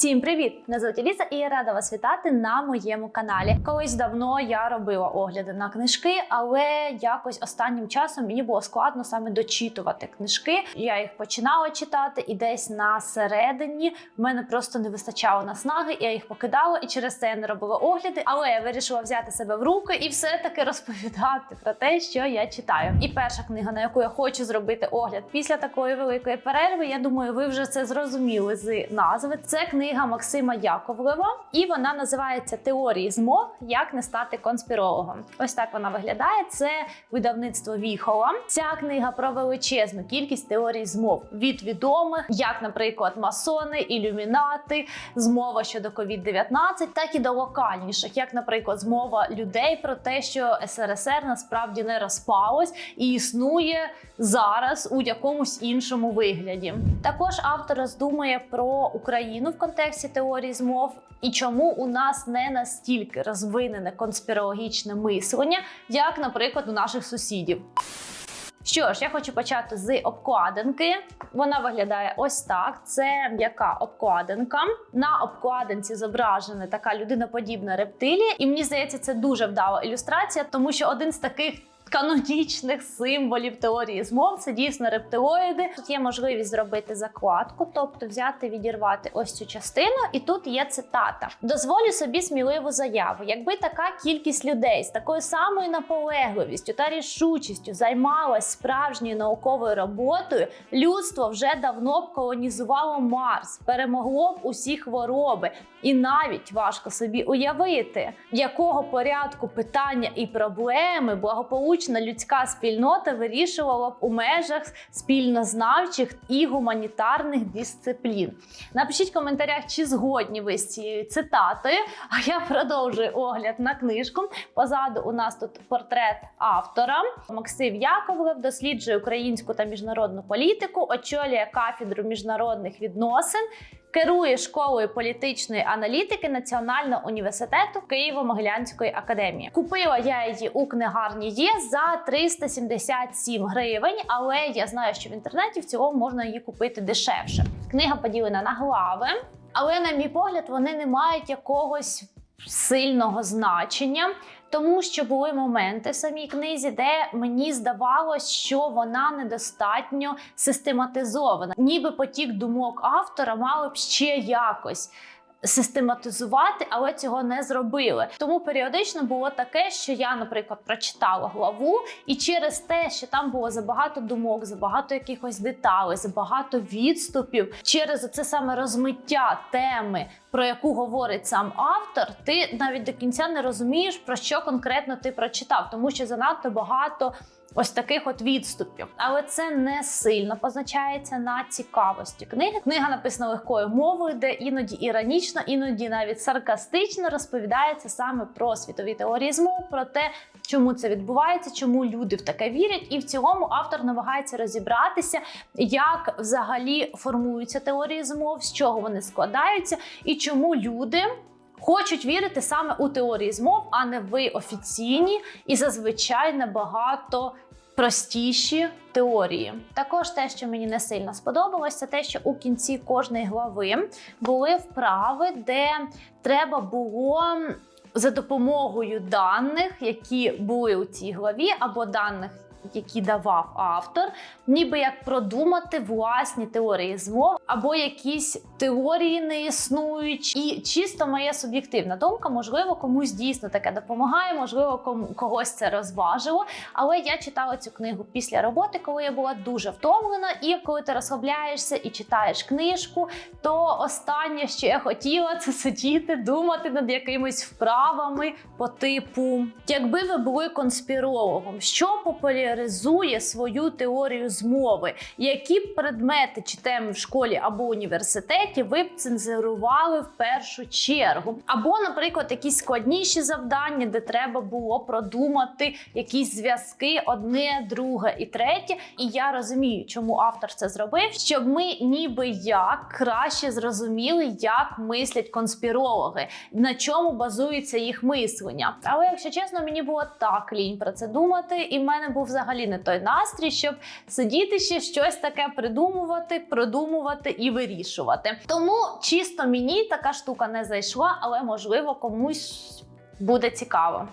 Всім привіт! Мене звуть Еліса і я рада вас вітати на моєму каналі. Колись давно я робила огляди на книжки, але якось останнім часом мені було складно саме дочитувати книжки. Я їх починала читати, і десь на середині в мене просто не вистачало наснаги. Я їх покидала, і через це я не робила огляди. Але я вирішила взяти себе в руки і все-таки розповідати про те, що я читаю. І перша книга, на яку я хочу зробити огляд після такої великої перерви, я думаю, ви вже це зрозуміли з назви. Це книга Максима Яковлева, і вона називається Теорії змов. Як не стати конспірологом. Ось так вона виглядає. Це видавництво Віхола. Ця книга про величезну кількість теорій змов від відомих, як, наприклад, масони, ілюмінати, змова щодо COVID-19, так і до локальніших, як, наприклад, змова людей про те, що СРСР насправді не розпалось і існує зараз у якомусь іншому вигляді. Також автор роздумує про Україну в контексті теорії змов і чому у нас не настільки розвинене конспірологічне мислення, як, наприклад, у наших сусідів. Що ж, я хочу почати з обкладинки. Вона виглядає ось так. Це м'яка обкладинка. На обкладинці зображена така людиноподібна рептилія, і мені здається, це дуже вдала ілюстрація, тому що один з таких. Канонічних символів теорії змов це дійсно рептилоїди. Тут є можливість зробити закладку, тобто взяти, відірвати ось цю частину, і тут є цитата: дозволю собі сміливу заяву. Якби така кількість людей з такою самою наполегливістю та рішучістю займалась справжньою науковою роботою, людство вже давно б колонізувало Марс, перемогло б усі хвороби, і навіть важко собі уявити, якого порядку питання і проблеми благополучна людська спільнота вирішувала б у межах спільнознавчих і гуманітарних дисциплін. Напишіть в коментарях, чи згодні ви з цією цитатою. А я продовжую огляд на книжку. Позаду у нас тут портрет автора. Максим Яковлев досліджує українську та міжнародну політику, очолює кафедру міжнародних відносин. Керує школою політичної аналітики Національного університету Києво-Могилянської академії. Купила я її у книгарні є за 377 гривень, але я знаю, що в інтернеті в цілому можна її купити дешевше. Книга поділена на глави, але, на мій погляд, вони не мають якогось сильного значення. Тому що були моменти в самій книзі, де мені здавалось, що вона недостатньо систематизована, ніби потік думок автора мали б ще якось. Систематизувати, але цього не зробили. Тому періодично було таке, що я, наприклад, прочитала главу, і через те, що там було забагато думок, забагато якихось деталей, забагато відступів, через це саме розмиття теми, про яку говорить сам автор, ти навіть до кінця не розумієш, про що конкретно ти прочитав, тому що занадто багато. Ось таких от відступів, але це не сильно позначається на цікавості книги. Книга написана легкою мовою, де іноді іронічно, іноді навіть саркастично розповідається саме про світові теорії змов, про те, чому це відбувається, чому люди в таке вірять. І в цілому автор намагається розібратися, як взагалі формуються теорії змов, з чого вони складаються, і чому люди. Хочуть вірити саме у теорії змов, а не в офіційні і зазвичай набагато простіші теорії. Також те, що мені не сильно сподобалось, це те, що у кінці кожної глави були вправи, де треба було. За допомогою даних, які були у цій главі, або даних, які давав автор, ніби як продумати власні теорії змов, або якісь теорії не існують. І чисто моя суб'єктивна думка, можливо, комусь дійсно таке допомагає, можливо, кому когось це розважило. Але я читала цю книгу після роботи, коли я була дуже втомлена. І коли ти розслабляєшся і читаєш книжку, то останнє, що я хотіла, це сидіти, думати над якимись вправами по типу, якби ви були конспірологом, що популяризує свою теорію змови, які предмети чи теми в школі або університеті ви б цензурували в першу чергу, або, наприклад, якісь складніші завдання, де треба було продумати якісь зв'язки, одне, друге і третє. І я розумію, чому автор це зробив, щоб ми ніби як краще зрозуміли, як мислять конспірологи, на чому базується їх мислення. Але якщо чесно, мені було так лінь про це думати, і в мене був взагалі взагалі не той настрій, щоб сидіти ще щось таке придумувати, продумувати і вирішувати. Тому чисто мені така штука не зайшла, але можливо комусь буде цікаво.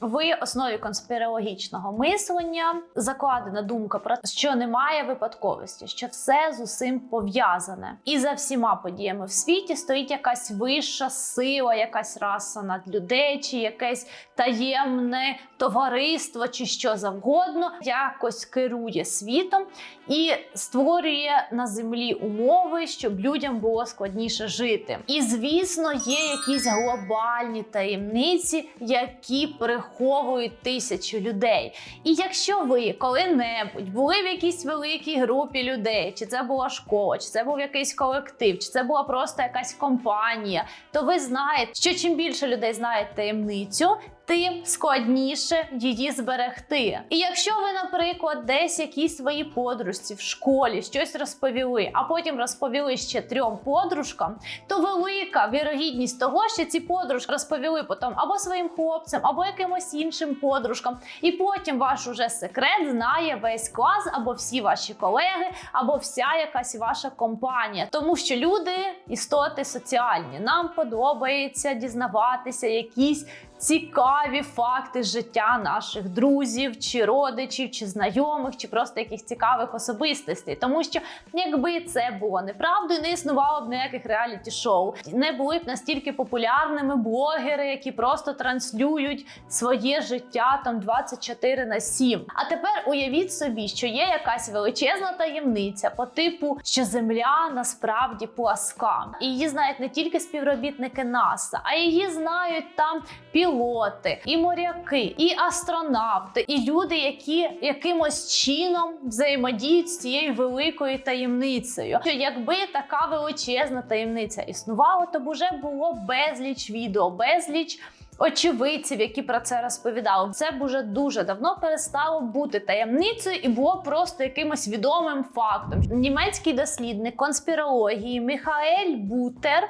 В основі конспірологічного мислення закладена думка про те, що немає випадковості, що все з усім пов'язане, і за всіма подіями в світі стоїть якась вища сила, якась раса над людей, чи якесь таємне товариство, чи що завгодно, якось керує світом і створює на землі умови, щоб людям було складніше жити. І звісно, є якісь глобальні таємниці, які приховують тисячі людей. І якщо ви коли-небудь були в якійсь великій групі людей, чи це була школа, чи це був якийсь колектив, чи це була просто якась компанія, то ви знаєте, що чим більше людей знають таємницю. Тим складніше її зберегти. І якщо ви, наприклад, десь якісь свої подружці в школі щось розповіли, а потім розповіли ще трьом подружкам, то велика вірогідність того, що ці подружки розповіли потім або своїм хлопцям, або якимось іншим подружкам. І потім ваш уже секрет знає весь клас, або всі ваші колеги, або вся якась ваша компанія. Тому що люди істоти соціальні. Нам подобається дізнаватися якісь цікаві факти життя наших друзів, чи родичів, чи знайомих, чи просто якихось цікавих особистостей. Тому що якби це було неправдою, не існувало б ніяких реаліті-шоу, не були б настільки популярними блогери, які просто транслюють своє життя там 24 на 7. А тепер уявіть собі, що є якась величезна таємниця по типу, що Земля насправді пласка. І її знають не тільки співробітники НАСА, а її знають там пілоти, і моряки, і астронавти, і люди, які якимось чином взаємодіють з цією великою таємницею. Що якби така величезна таємниця існувала, то б уже було безліч відео, безліч. Очевидців, які про це розповідали, це б уже дуже давно перестало бути таємницею і було просто якимось відомим фактом. Німецький дослідник конспірології Міхаель Бутер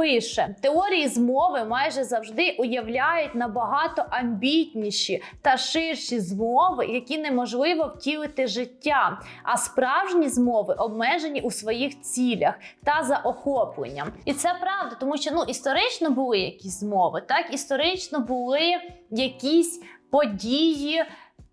пише: теорії змови майже завжди уявляють набагато амбітніші та ширші змови, які неможливо втілити життя. А справжні змови обмежені у своїх цілях та заохопленням. І це правда, тому що ну історично були якісь змови, так історично були якісь події.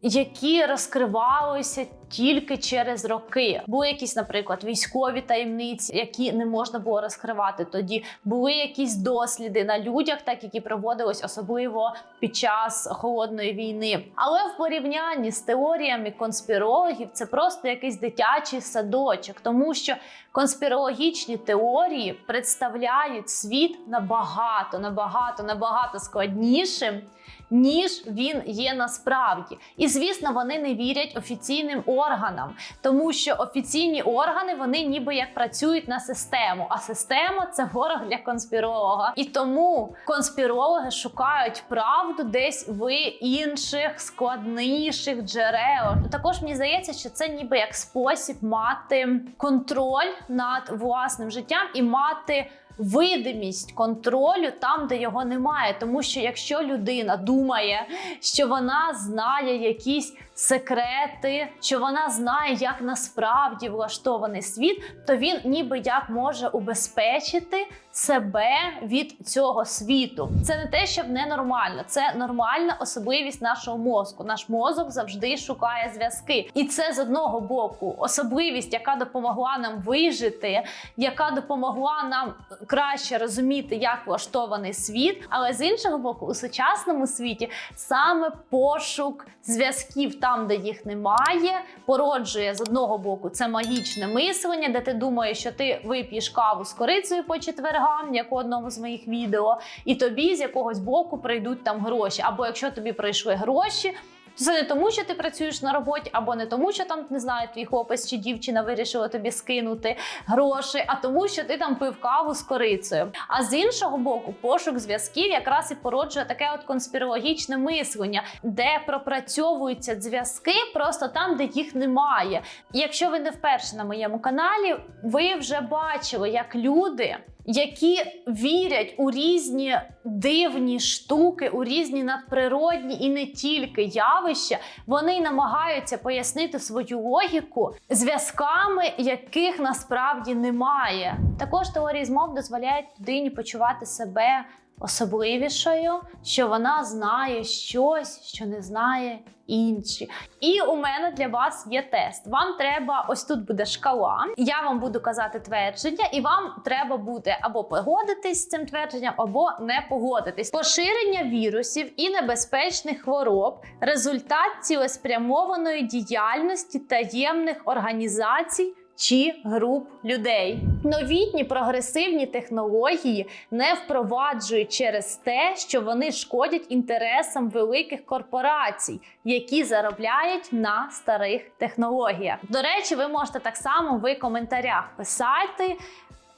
Які розкривалися тільки через роки. Були якісь, наприклад, військові таємниці, які не можна було розкривати тоді. Були якісь досліди на людях, так які проводились особливо під час холодної війни. Але в порівнянні з теоріями конспірологів це просто якийсь дитячий садочок, тому що конспірологічні теорії представляють світ набагато, набагато, набагато складнішим. Ніж він є насправді, і звісно, вони не вірять офіційним органам, тому що офіційні органи вони ніби як працюють на систему. А система це ворог для конспіролога. І тому конспірологи шукають правду десь в інших складніших джерелах. Також мені здається, що це ніби як спосіб мати контроль над власним життям і мати. Видимість контролю там, де його немає, тому що якщо людина думає, що вона знає якісь секрети, що вона знає, як насправді влаштований світ, то він ніби як може убезпечити себе від цього світу. Це не те, щоб ненормально, це нормальна особливість нашого мозку. Наш мозок завжди шукає зв'язки, і це з одного боку особливість, яка допомогла нам вижити, яка допомогла нам краще розуміти, як влаштований світ. Але з іншого боку, у сучасному світі саме пошук зв'язків там, де їх немає, породжує з одного боку це магічне мислення, де ти думаєш, що ти вип'єш каву з корицею по четвергам, як у одному з моїх відео, і тобі з якогось боку прийдуть там гроші. Або якщо тобі прийшли гроші. Це не тому, що ти працюєш на роботі, або не тому, що там не знаю, твій хлопець чи дівчина вирішила тобі скинути гроші, а тому, що ти там пив каву з корицею. А з іншого боку, пошук зв'язків якраз і породжує таке от конспірологічне мислення, де пропрацьовуються зв'язки просто там, де їх немає. Якщо ви не вперше на моєму каналі, ви вже бачили, як люди які вірять у різні дивні штуки, у різні надприродні і не тільки явища, вони намагаються пояснити свою логіку зв'язками, яких насправді немає. Також теорії змов дозволяють людині почувати себе особливішою, що вона знає щось, що не знає інші. І у мене для вас є тест. Вам треба ось тут буде шкала. Я вам буду казати твердження, і вам треба буде або погодитись з цим твердженням, або не погодитись. Поширення вірусів і небезпечних хвороб результат цілеспрямованої діяльності таємних організацій. Чи груп людей новітні прогресивні технології не впроваджують через те, що вони шкодять інтересам великих корпорацій, які заробляють на старих технологіях. До речі, ви можете так само в коментарях писати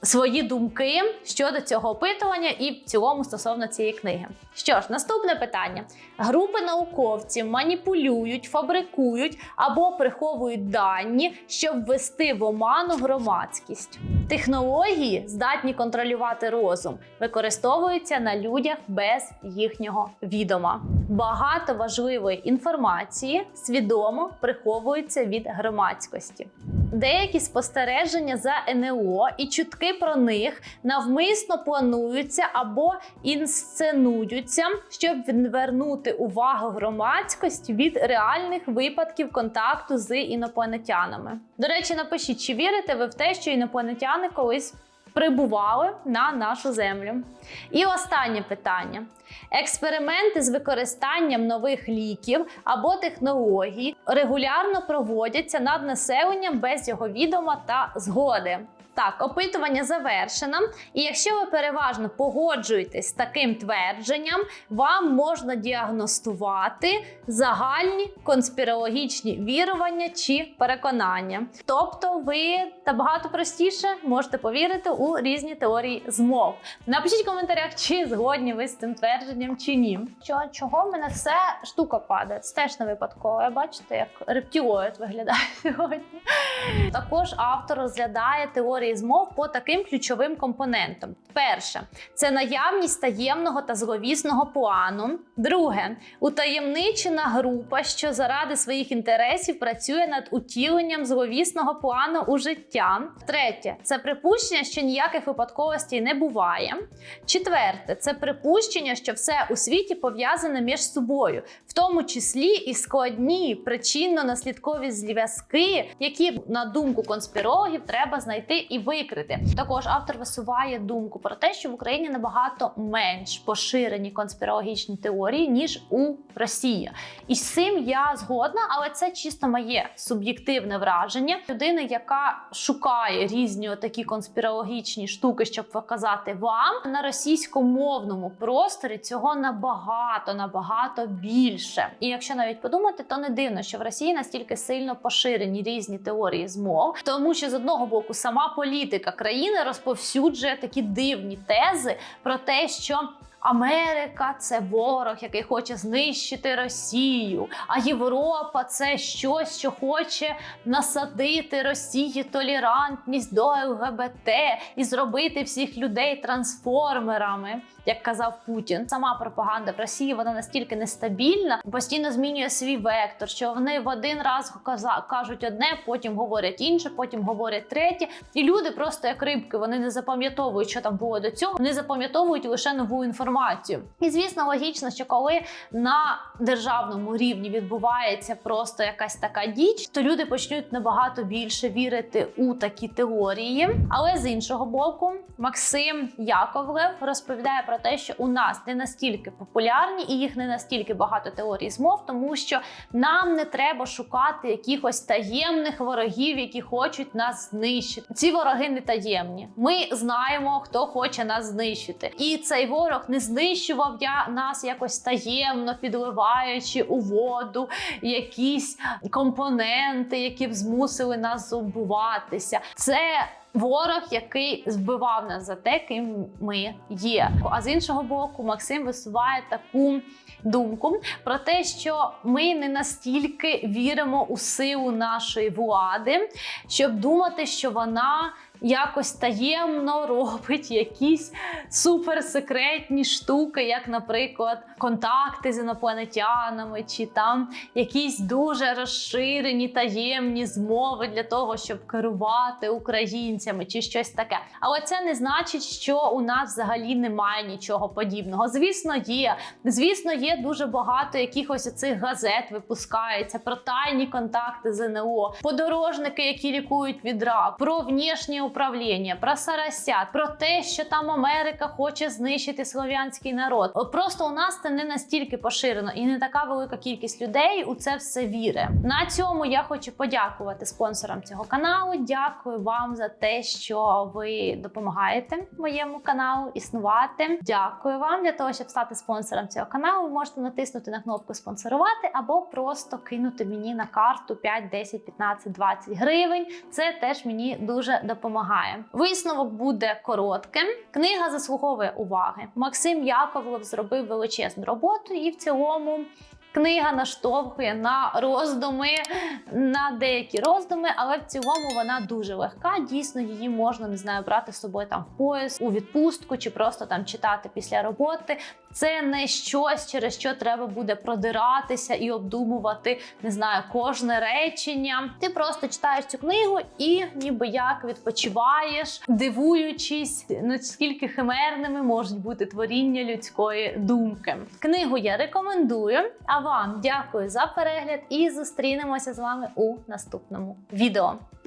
свої думки щодо цього опитування і в цілому стосовно цієї книги. Що ж, наступне питання: групи науковців маніпулюють, фабрикують або приховують дані, щоб ввести в оману громадськість. Технології, здатні контролювати розум, використовуються на людях без їхнього відома. Багато важливої інформації свідомо приховується від громадськості. Деякі спостереження за НЛО і чутки про них навмисно плануються або інсценуються, щоб відвернути увагу громадськості від реальних випадків контакту з інопланетянами. До речі, напишіть, чи вірите ви в те, що інопланетяни колись прибували на нашу землю? І останнє питання: експерименти з використанням нових ліків або технологій регулярно проводяться над населенням без його відома та згоди. Так, опитування завершено, і якщо ви переважно погоджуєтесь з таким твердженням, вам можна діагностувати загальні конспірологічні вірування чи переконання. Тобто, ви набагато простіше можете повірити у різні теорії змов. Напишіть в коментарях, чи згодні ви з цим твердженням чи ні. Що чого в мене все штука падає? Це теж не випадково. Я бачите, як рептилоїд виглядає сьогодні. Також автор розглядає теорії змов по таким ключовим компонентам. Перше це наявність таємного та зловісного плану. Друге утаємничена група, що заради своїх інтересів працює над утіленням зловісного плану у життя. Третє це припущення, що ніяких випадковостей не буває. Четверте це припущення, що все у світі пов'язане між собою, в тому числі і складні причинно-наслідкові зв'язки, які на думку конспірологів треба знайти і викрити. Також автор висуває думку про те, що в Україні набагато менш поширені конспірологічні теорії ніж у Росії. І з цим я згодна, але це чисто моє суб'єктивне враження людини, яка шукає різні такі конспірологічні штуки, щоб показати вам на російськомовному просторі цього набагато набагато більше. І якщо навіть подумати, то не дивно, що в Росії настільки сильно поширені різні теорії змов, тому що з одного боку сама політика країни розповсюджує такі дивні тези про те, що Америка це ворог, який хоче знищити Росію. А Європа це щось, що хоче насадити Росії толерантність до ЛГБТ і зробити всіх людей трансформерами, як казав Путін. Сама пропаганда в Росії вона настільки нестабільна, постійно змінює свій вектор, що вони в один раз кажуть одне, потім говорять інше, потім говорять третє. І люди просто як рибки, вони не запам'ятовують, що там було до цього. Вони запам'ятовують лише нову інформацію. І звісно, логічно, що коли на державному рівні відбувається просто якась така діч, то люди почнуть набагато більше вірити у такі теорії. Але з іншого боку, Максим Яковлев розповідає про те, що у нас не настільки популярні і їх не настільки багато теорій змов, тому що нам не треба шукати якихось таємних ворогів, які хочуть нас знищити. Ці вороги не таємні. Ми знаємо, хто хоче нас знищити, і цей ворог не знищував я нас якось таємно, підливаючи у воду якісь компоненти, які б змусили нас зубуватися. Це Ворог, який збивав нас за те, ким ми є. А з іншого боку, Максим висуває таку думку про те, що ми не настільки віримо у силу нашої влади, щоб думати, що вона якось таємно робить якісь суперсекретні штуки, як, наприклад, контакти з інопланетянами, чи там якісь дуже розширені таємні змови для того, щоб керувати українцями, чи щось таке. Але це не значить, що у нас взагалі немає нічого подібного. Звісно, є. Звісно, є дуже багато якихось цих газет випускається про тайні контакти ЗНО, подорожники, які лікують від рак, про внішнє управління, про сарасят, про те, що там Америка хоче знищити слов'янський народ. Просто у нас це не настільки поширено і не така велика кількість людей у це все вірить. На цьому я хочу подякувати спонсорам цього каналу. Дякую вам за те, що ви допомагаєте моєму каналу існувати. Дякую вам для того, щоб стати спонсором цього каналу. Ви можете натиснути на кнопку спонсорувати або просто кинути мені на карту 5, 10, 15, 20 гривень. Це теж мені дуже допомагає. Висновок буде коротким. Книга заслуговує уваги. Максим Яковлев зробив величезну роботу, і в цілому. Книга наштовхує на роздуми, на деякі роздуми, але в цілому вона дуже легка. Дійсно, її можна не знаю брати з собою там в пояс, у відпустку чи просто там читати після роботи. Це не щось, через що треба буде продиратися і обдумувати, не знаю, кожне речення. Ти просто читаєш цю книгу і ніби як відпочиваєш, дивуючись, наскільки химерними можуть бути творіння людської думки. Книгу я рекомендую. А вам дякую за перегляд і зустрінемося з вами у наступному відео.